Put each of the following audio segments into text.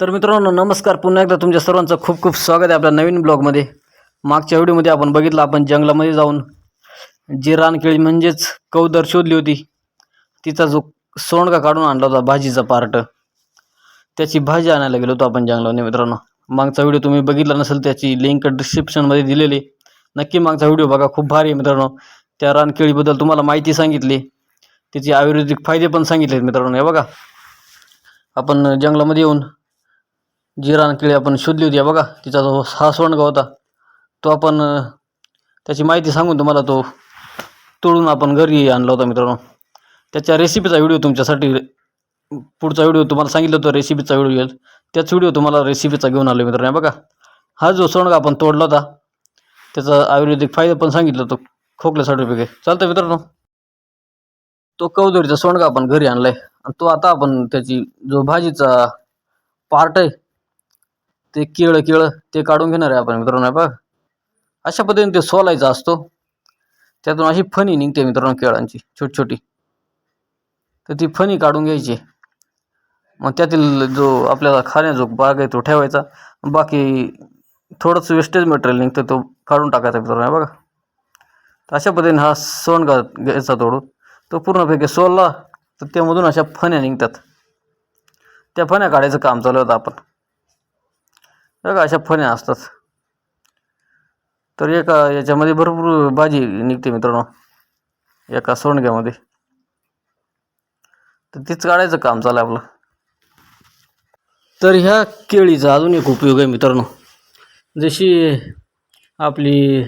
तर मित्रांनो नमस्कार. पुन्हा एकदा तुमच्या सर्वांचं खूप खूप स्वागत आहे आपल्या नवीन ब्लॉगमध्ये. मागच्या व्हिडिओमध्ये आपण बघितलं आपण जंगलामध्ये जाऊन जी रानकेळी म्हणजेच कौदर शोधली होती तिचा जो सोंडका काढून आणला होता भाजीचा पार्ट. त्याची भाजी आणायला गेलो होतो आपण जंगलामध्ये मित्रांनो. मागचा व्हिडिओ तुम्ही बघितला नसेल त्याची लिंक डिस्क्रिप्शनमध्ये दिलेली नक्की मागचा व्हिडिओ बघा खूप भारी आहे मित्रांनो. त्या रानकेळीबद्दल तुम्हाला माहिती सांगितली. त्याचे आयुर्वेदिक फायदे पण सांगितले मित्रांनो हे बघा. आपण जंगलामध्ये येऊन जिरान रानकिळी आपण शोधली होती बघा तिचा जो हा सोंडगा होता तो आपण त्याची माहिती सांगून तुम्हाला तो तोडून आपण घरी आणला होता मित्रांनो. त्याच्या रेसिपीचा व्हिडिओ तुमच्यासाठी पुढचा व्हिडिओ तुम्हाला सांगितलं होतं रेसिपीचा व्हिडिओ येईल त्याच व्हिडिओ तुम्हाला रेसिपीचा घेऊन आलो मित्रांनो बघा. हा जो सोंडगा आपण तोडला होता त्याचा आयुर्वेदिक फायदा पण सांगितलं होतं खोकल्यासाठी वगैरे चालतं मित्रांनो. तो कवदरीचा सोंडगा आपण घरी आणलाय. आणि तो आता आपण त्याची जो भाजीचा पार्ट आहे ते केळं केळं ते काढून घेणार आहे आपण मित्रांनो बघ. अशा पद्धतीने ते सोलायचा असतो. त्यातून अशी फणी निघते मित्रांनो केळांची छोटी छोटी तर ती फणी काढून घ्यायची. मग त्यातील जो आपल्याला खाण्याजोग बाग आहे तो ठेवायचा. बाकी थोडंसं वेस्टेज मटेरियल निघतं तो काढून टाकायचा मित्रांनो बघा. तर अशा पद्धतीने हा सोंडगा घ्यायचा तोडून. तो पूर्णपैकी सोलला तर त्यामधून अशा फण्या निघतात. त्या फण्या काढायचं काम चालू होतं आपण. बघा अशा फण्या असतात. तर एका याच्यामध्ये भरपूर भाजी निघते मित्रांनो एका सोंडग्यामध्ये. तर तीच काढायचं काम चालू आहे आपलं. तर ह्या केळीचा अजून एक उपयोग आहे मित्रांनो. जशी आपली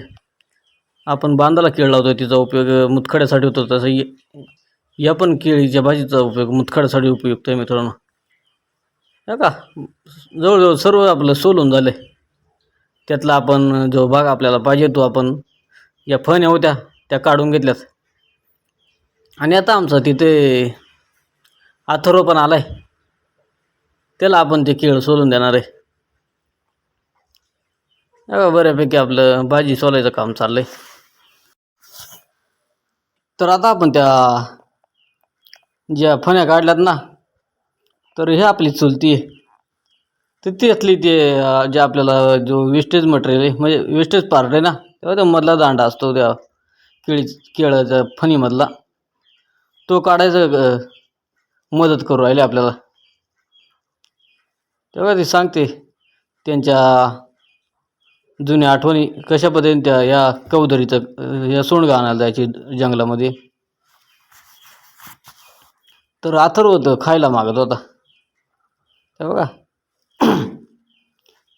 आपण बांधाला केळ लावतो तिचा उपयोग मुतखड्यासाठी होतो तसं या पण केळीच्या भाजीचा उपयोग मुतखड्यासाठी उपयुक्त आहे मित्रांनो. का? जवळजवळ सर्व आपलं सोलून झालं. आहे त्यातला आपण जो भाग आपल्याला पाहिजे तो आपण या फण्या होत्या त्या काढून घेतल्यात. आणि आता आमचं तिथे अथर्व पण आला आहे त्याला आपण ते केळ सोलून देणार आहे. हे बऱ्यापैकी आपलं भाजी सोलायचं काम चाललंय. तर आता आपण त्या ज्या फण्या काढल्यात ना तर हे आपली चुलती आहे. तर त्यातली ते जे आपल्याला जो वेस्टेज मटेरियल आहे म्हणजे वेस्टेज पार्ट आहे ना तेव्हा तो मधला दांडा असतो त्या केळी केळाच्या फणीमधला. तो काढायचं मदत करू राहिले आपल्याला. तेव्हा ती सांगते त्यांच्या जुन्या आठवणी कशा पद्धतीने त्या या कौदरीचं या सोंडगा आणायला जायची जंगलामध्ये. तर अथर्व होतं खायला मागत होता. ते बघा.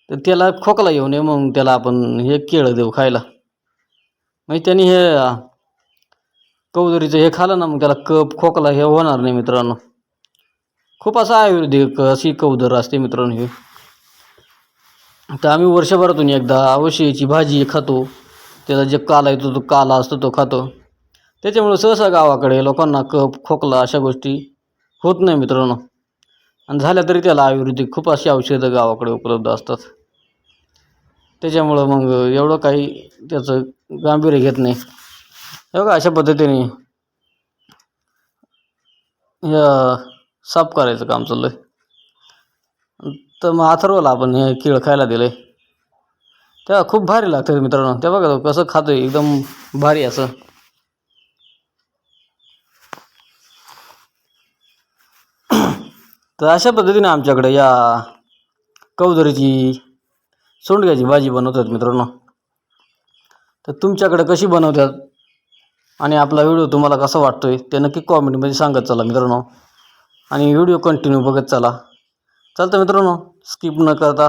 तर त्याला खोकला येऊ नये मग त्याला आपण हे केळं देऊ खायला. म्हणजे त्यांनी हे कौदरीचं हे खालं ना मग त्याला कप खोकला हे होणार नाही मित्रांनो. खूप असं आयुर्वेदिक अशी कौदर असते मित्रांनो हे. तर आम्ही वर्षभरातून एकदा अवश्य भाजी खातो. त्याचा जे काला येतो तो काला असतो तो खातो. त्याच्यामुळे सहसा गावाकडे लोकांना कप खोकला अशा गोष्टी होत नाही मित्रांनो. आणि झाल्या तरी त्याला आयुर्वेदिक खूप अशी औषधं गावाकडे उपलब्ध असतात. त्याच्यामुळं मग एवढं काही त्याचं गांभीर्य घेत नाही. हे बघा अशा पद्धतीने या साफ करायचं काम चाललं आहे तर मग अथर्वला आपण हे केळ खायला दिलं आहे तेव्हा खूप भारी लागतं मित्रांनो. ते बघा कसं खातोय एकदम भारी असं. तर अशा पद्धतीने आमच्याकडं या कवदरीची सोंडग्याची भाजी बनवतात मित्रांनो. तर तुमच्याकडे कशी बनवतात आणि आपला व्हिडिओ तुम्हाला कसा वाटतो आहे ते नक्की कॉमेंटमध्ये सांगत चला मित्रांनो. आणि व्हिडिओ कंटिन्यू बघत चला. चालतं मित्रांनो स्किप न करता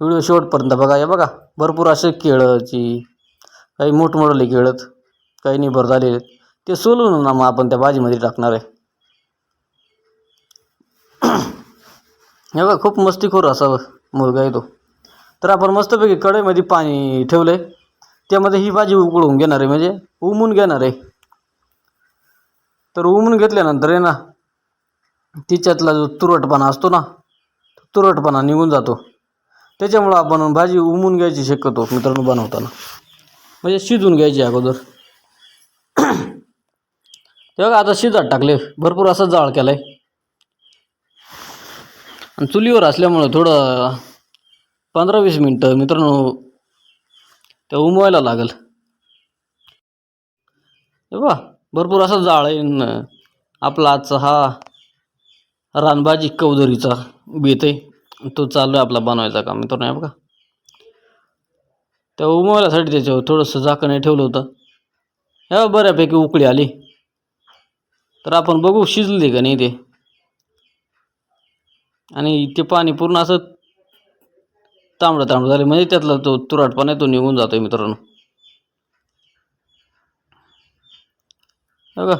व्हिडिओ शेवटपर्यंत बघा. या बघा भरपूर असे केळची काही मोठमोठले केळत काही निभर झालेले ते सोलून ना मग आपण त्या भाजीमध्ये टाकणार आहे. हे बघा खूप मस्तीखोर असा मुलगा आहे तो तर आपण मस्तपैकी कढईमध्ये पाणी ठेवलं आहे त्यामध्ये ही भाजी उकळून घेणार आहे म्हणजे उमून घेणार आहे. तर उमून घेतल्यानंतर आहे ना तिच्यातला जो तुरटपणा असतो ना तुरटपणा निघून जातो. त्याच्यामुळं आपण भाजी उमून घ्यायची शक्यतो मित्रांनो बनवताना. म्हणजे शिजून घ्यायची अगोदर. तेव्हा आता शिजात टाकले भरपूर असा जाळ केला आहे आणि चुलीवर असल्यामुळं थोडं पंधरा वीस मिनटं मित्रांनो त्या उमवायला लागल. हे बा भरपूर असा जाळ आहे आपला आजचा हा रानभाजी कौदरीचा बेत आहे. तो चालू आहे आपला बनवायचा काम मित्रांनो आहे बघा. त्या उमवायलासाठी त्याच्यावर थोडंसं झाकण ठेवलं होतं. ह्या बऱ्यापैकी उकळी आली. तर आपण बघू शिजली का नाही ते. आणि ते पाणी पूर्ण असं तांबडं तांबडं झालं. म्हणजे त्यातला तो तुराटपणा आहे तो निघून जातोय मित्रांनो. बघा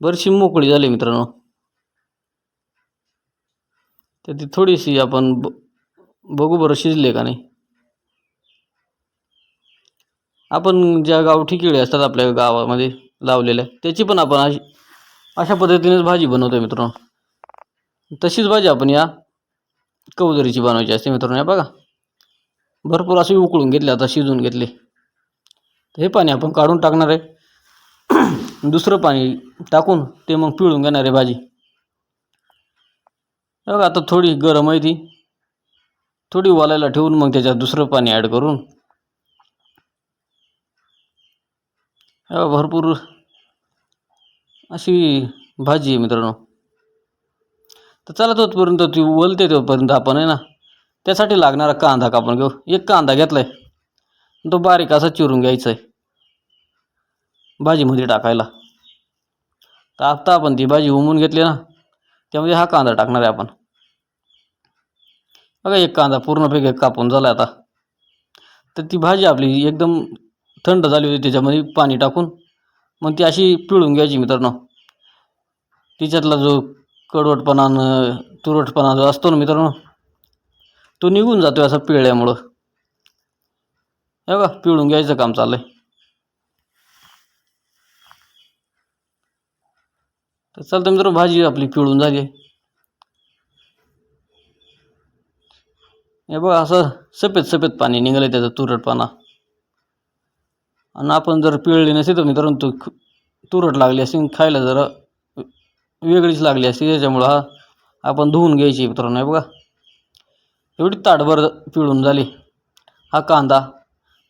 बरीचशी मोकळी झाली मित्रांनो. तर ती थोडीशी आपण ब बघू बरं शिजले का नाही. आपण ज्या गावठी केळी असतात आपल्या गावामध्ये लावलेल्या त्याची पण आपण अशी अशा पद्धतीनेच भाजी बनवतो मित्रांनो. तशीच भाजी आपण या कवदरीची बनवायची असते मित्रांनो या बघा. भरपूर असे उकळून घेतले आता शिजून घेतले. हे पाणी आपण काढून टाकणार आहे. दुसरं पाणी टाकून ते मग पिळून घेणार आहे भाजी. बघा आता थोडी गरम आहे ती. थोडी वालायला ठेवून मग त्याच्यात दुसरं पाणी ॲड करून. भरपूर अशी भाजी आहे मित्रांनो. तर चला तोपर्यंत ती वलते तोपर्यंत आपण आहे ना त्यासाठी लागणारा कांदा कापून घेऊ. एक कांदा घेतला आहे तो बारीक असा चिरून घ्यायचा आहे भाजीमध्ये टाकायला. तर आत्ता आपण ती भाजी उमून घेतली ना त्यामध्ये हा कांदा टाकणार आहे आपण. बघा एक कांदा पूर्णपैकी कापून झाला आता. तर ती भाजी आपली एकदम थंड झाली होती त्याच्यामध्ये पाणी टाकून. मग ती अशी पिळून घ्यायची मित्रांनो. तिच्यातला जो कडवटपणा तुरटपणा जो असतो ना मित्रांनो तो निघून जातो असं पिळल्यामुळं. हे बघा पिळून घ्यायचं काम चाललंय. तर चालतं मित्रांनो भाजी आपली पिळून झाली. हे बघा असं सफेद सफेद पाणी निघालं आहे त्याचं तुरटपणा. आणि आपण जर पिळली नसेल तर मित्रांनो तो तुरट लागली असेल खायला जरा वेगळीच लागली असती त्याच्यामुळं हा. आपण धुवून घ्यायची मित्रांनो हे बघा. एवढी ताटभर पिळून झाली. हा कांदा.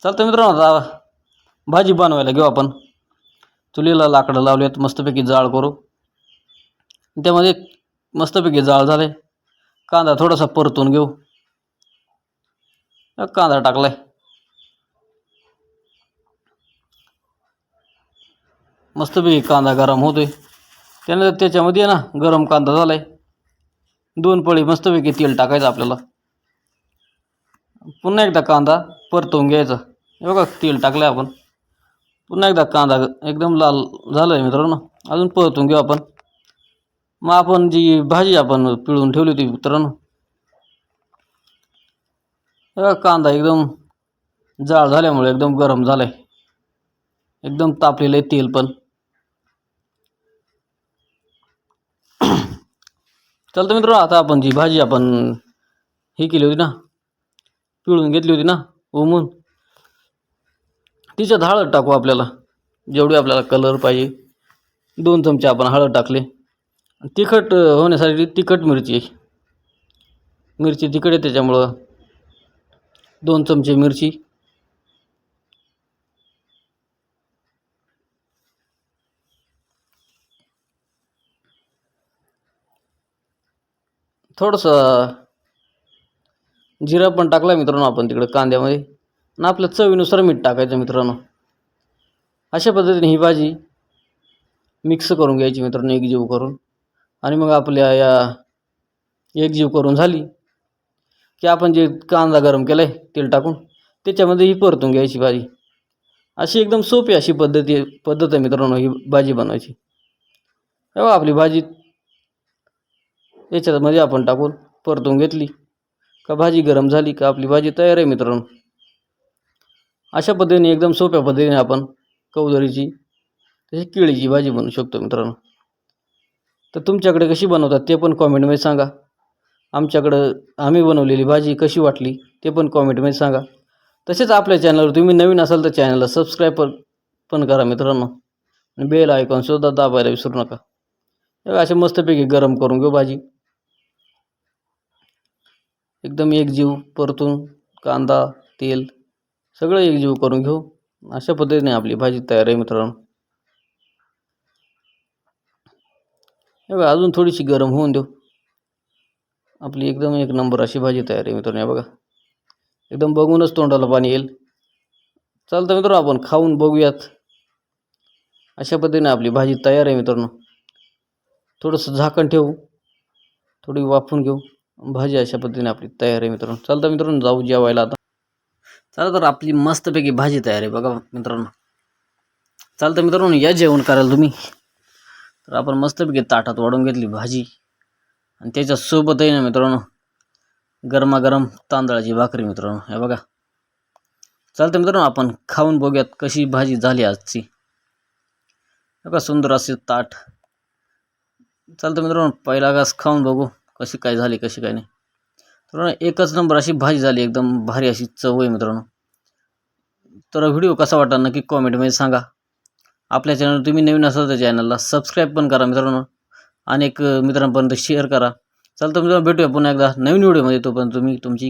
चालतं मित्रांनो आता भाजी बनवायला घेऊ आपण. चुलीला लाकडं लावलेत मस्तपैकी जाळ करू. त्यामध्ये मस्तपैकी जाळ झाले कांदा थोडासा परतून घेऊ. कांदा टाकलाय. मस्तपैकी कांदा गरम होतोय. त्यानंतर त्याच्यामध्ये आहे ना गरम कांदा झालाय. दोन पळी मस्तपैकी तेल टाकायचं आपल्याला. पुन्हा एकदा कांदा परतवून घ्यायचा. हे बघा तेल टाकलं आपण. पुन्हा एकदा कांदा एकदम लाल झाला आहे मित्रांनो. अजून परतून घेऊ आपण. मग आपण जी भाजी आपण पिळून ठेवली होती मित्रांनो. बघा कांदा एकदम जाळ झाल्यामुळे एकदम गरम झाला आहे एकदम तापलेलं आहे तेल पण. चालतं मित्र आता आपण जी भाजी आपण हे केली होती ना पिळून घेतली होती ना उमून तिच्यात हळद टाकू आपल्याला. जेवढी आपल्याला कलर पाहिजे. दोन चमचे आपण हळद टाकले. तिखट होण्यासाठी तिखट मिरची आहे. मिरची तिखट आहे त्याच्यामुळं दोन चमचे मिरची. थोडंसं जिरा पण टाकला मित्रांनो आपण तिकडं कांद्यामध्ये. आणि आपल्या चवीनुसार मीठ टाकायचं मित्रांनो. अशा पद्धतीने ही भाजी मिक्स करून घ्यायची मित्रांनो एकजीव करून. आणि मग आपल्या या एकजीव करून झाली की आपण जे कांदा गरम केला आहे तेल टाकून त्याच्यामध्ये ही परतून घ्यायची भाजी. अशी एकदम सोपी अशी पद्धती पद्धत आहे मित्रांनो ही भाजी बनवायची. हे आपली भाजी याच्यामध्ये आपण टाकून परतून घेतली. का भाजी गरम झाली का आपली भाजी तयार आहे मित्रांनो. अशा पद्धतीने एकदम सोप्या पद्धतीने आपण कवदरीची तशी केळीची भाजी बनवू शकतो मित्रांनो. तर तुमच्याकडे कशी बनवतात ते पण कॉमेंटमध्ये सांगा. आमच्याकडं आम्ही बनवलेली भाजी कशी वाटली ते पण कॉमेंटमध्ये सांगा. तसेच आपल्या चॅनलवर तुम्ही नवीन असाल तर चॅनलला सबस्क्राईब पण करा मित्रांनो. आणि बेल आयकॉनसुद्धा दाबायला विसरू नका. असे मस्तपैकी गरम करून घेऊ भाजी. एकदम एकजीव परतून कांदा तेल सगळं एकजीव करून घेऊ. अशा पद्धतीने आपली भाजी तयार आहे मित्रांनो. हे बघा अजून थोडीशी गरम होऊन देऊ. आपली एकदम एक नंबर अशी भाजी तयार आहे मित्रांनो बघा. एकदम बघूनच तोंडाला पाणी येईल. चालतं मित्रांनो आपण खाऊन बघूयात. अशा पद्धतीने आपली भाजी तयार आहे मित्रांनो. थोडंसं झाकण ठेवू. थोडी वाफून घेऊ. भाजी अशा पद्धतीने आपली तयार आहे मित्रांनो. चालतं मित्रांनो जाऊ जेवायला आता. चला तर आपली मस्तपैकी भाजी तयार आहे बघा मित्रांनो. चालतं मित्रांनो या जेवण करायला तुम्ही. तर आपण मस्तपैकी ताटात वाढून घेतली भाजी. आणि त्याच्यासोबतही ना मित्रांनो गरमागरम तांदळाची भाकरी मित्रांनो. हे बघा. चालतं मित्रांनो आपण खाऊन बघूयात कशी भाजी झाली आजची. बघा सुंदर असे ताट. चालतं मित्रांनो पहिला घास खाऊन बघू. कशी काय झाली कशी काय नाही. मित्रांनो एकच नंबर अशी भाजी झाली एकदम भारी अशी चव आहे मित्रांनो. तर व्हिडिओ कसा वाटला नक्की कॉमेंटमध्ये सांगा. आपल्या चॅनल तुम्ही नवीन असाल तर चॅनलला सबस्क्राईब पण करा मित्रांनो. अनेक मित्रांपर्यंत शेअर करा. चालतं मित्रांनो भेटूया पुन्हा एकदा नवीन व्हिडिओमध्ये तोपर्यंत तुम्ही तुमची